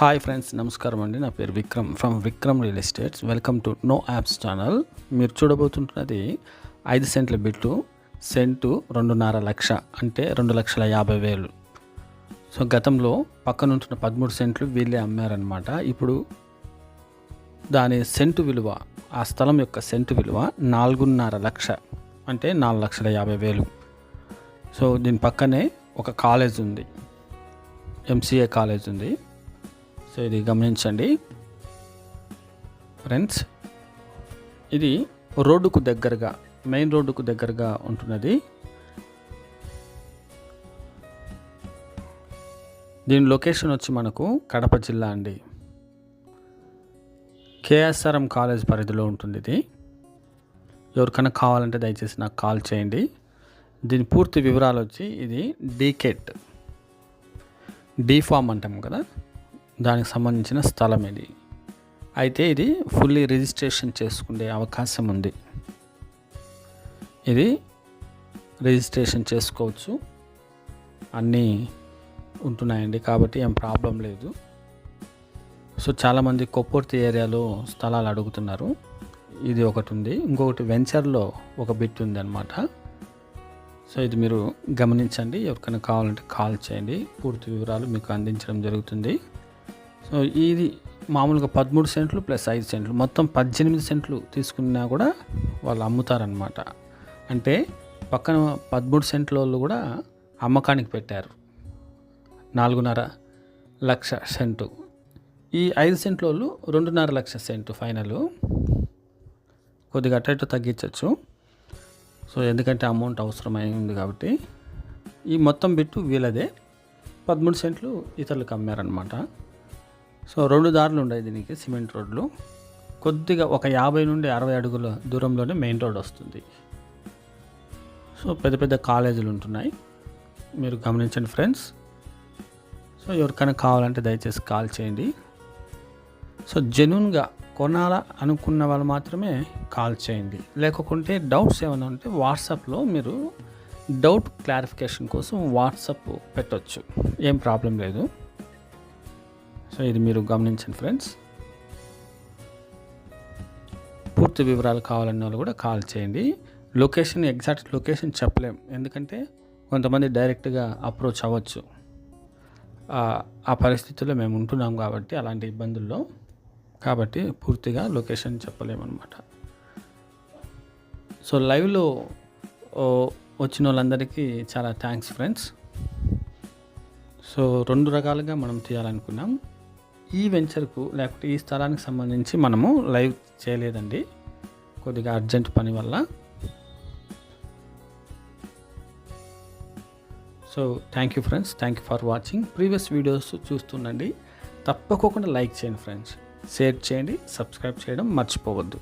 Hi friends నమస్కారం అండి. నా పేరు Vikram from Vikram real estates welcome to no apps channel మీరు చూడబోతుంటున్నది ఐదు సెంట్ల బిట్టు సెంటు రెండున్నర లక్ష అంటే రెండు లక్షల యాభై వేలు. సో గతంలో పక్కన ఉంటున్న పదమూడు సెంట్లు వీళ్ళే అమ్మారనమాట ఇప్పుడు దాని సెంటు విలువ ఆ స్థలం యొక్క సెంటు విలువ నాలుగున్నర లక్ష అంటే నాలుగు లక్షల యాభై వేలు. సో దీని పక్కనే ఒక కాలేజ్ ఉంది. ఎంసీఏ కాలేజ్ ఉంది. సో ఇది గమనించండి. ఫ్రెండ్స్ ఇది రోడ్డుకు దగ్గరగా మెయిన్ రోడ్డుకు దగ్గరగా ఉంటున్నది. దీని లొకేషన్ వచ్చి మనకు కడప జిల్లా అండి. కేఎస్ఆర్ఎం కాలేజ్ పరిధిలో ఉంటుంది ఇది. ఎవరికైనా కావాలంటే దయచేసి నాకు కాల్ చేయండి. దీని పూర్తి వివరాలు వచ్చి ఇది డీకెట్ డీఫామ్ అంటాం కదా. దానికి సంబంధించిన స్థలం ఇది. అయితే ఇది ఫుల్లీ రిజిస్ట్రేషన్ చేసుకునే అవకాశం ఉంది. ఇది రిజిస్ట్రేషన్ చేసుకోవచ్చు. అన్నీ ఉంటున్నాయండి కాబట్టి ఏం ప్రాబ్లం లేదు. సో చాలామంది కొప్పర్తి ఏరియాలో స్థలాలు అడుగుతున్నారు. ఇది ఒకటి ఉంది. ఇంకొకటి వెంచర్లో ఒక బిట్ ఉంది అనమాట సో ఇది మీరు గమనించండి. ఎవరికైనా కావాలంటే కాల్ చేయండి. పూర్తి వివరాలు మీకు అందించడం జరుగుతుంది. సో ఇది మామూలుగా పదమూడు సెంట్లు ప్లస్ ఐదు సెంట్లు. మొత్తం పద్దెనిమిది సెంట్లు తీసుకున్నా కూడా వాళ్ళు అమ్ముతారనమాట అంటే పక్కన పదమూడు సెంట్ల వాళ్ళు కూడా అమ్మకానికి పెట్టారు. నాలుగున్నర లక్ష సెంటు. ఈ ఐదు సెంట్ల వాళ్ళు రెండున్నర లక్ష సెంటు ఫైనల్. కొద్దిగా అటు ఇటు తగ్గించవచ్చు సో ఎందుకంటే అమౌంట్ అవసరమైంది కాబట్టి. ఈ మొత్తం బిట్టు వీళ్ళదే. పదమూడు సెంట్లు ఇతరులకు అమ్మారనమాట సో రెండు దారులు ఉన్నాయి దీనికి సిమెంట్ రోడ్లు. కొద్దిగా ఒక యాభై నుండి అరవై అడుగుల దూరంలోనే మెయిన్ రోడ్ వస్తుంది. సో పెద్ద పెద్ద కాలేజీలు ఉంటున్నాయి. మీరు గమనించండి ఫ్రెండ్స్. సో ఎవరికైనా కావాలంటే దయచేసి కాల్ చేయండి. సో జెన్యున్గా కొనాలా అనుకున్న వాళ్ళు మాత్రమే కాల్ చేయండి. లేకుంటే డౌట్స్ ఏమైనా ఉంటే వాట్సాప్లో మీరు డౌట్ క్లారిఫికేషన్ కోసం వాట్సాప్ పెట్టవచ్చు ఏం ప్రాబ్లం లేదు. సో ఇది మీరు గమనించండి ఫ్రెండ్స్. పూర్తి వివరాలు కావాలన్న వాళ్ళు కూడా కాల్ చేయండి. లొకేషన్ ఎగ్జాక్ట్ లొకేషన్ చెప్పలేం. ఎందుకంటే కొంతమంది డైరెక్ట్గా అప్రోచ్ అవ్వచ్చు. ఆ- పరిస్థితుల్లో మేము ఉంటున్నాం కాబట్టి అలాంటి ఇబ్బందుల్లో కాబట్టి పూర్తిగా లొకేషన్ చెప్పలేమన్నమాట. సో లైవ్లో వచ్చిన వాళ్ళందరికీ చాలా థ్యాంక్స్ ఫ్రెండ్స్. సో రెండు రకాలుగా మనం తీయాలనుకున్నాం. ఈ వెంచర్కు లేకపోతే ఈ స్థలానికి సంబంధించి మనము లైవ్ చేయలేదండి. కొద్దిగా అర్జెంట్ పని వల్ల. So thank you friends. Thank you for watching. Previous videos చూస్తుండండి. తప్పకోకుండా లైక్ చేయండి ఫ్రెండ్స్. షేర్ చేయండి. సబ్స్క్రైబ్ చేయడం మర్చిపోవద్దు.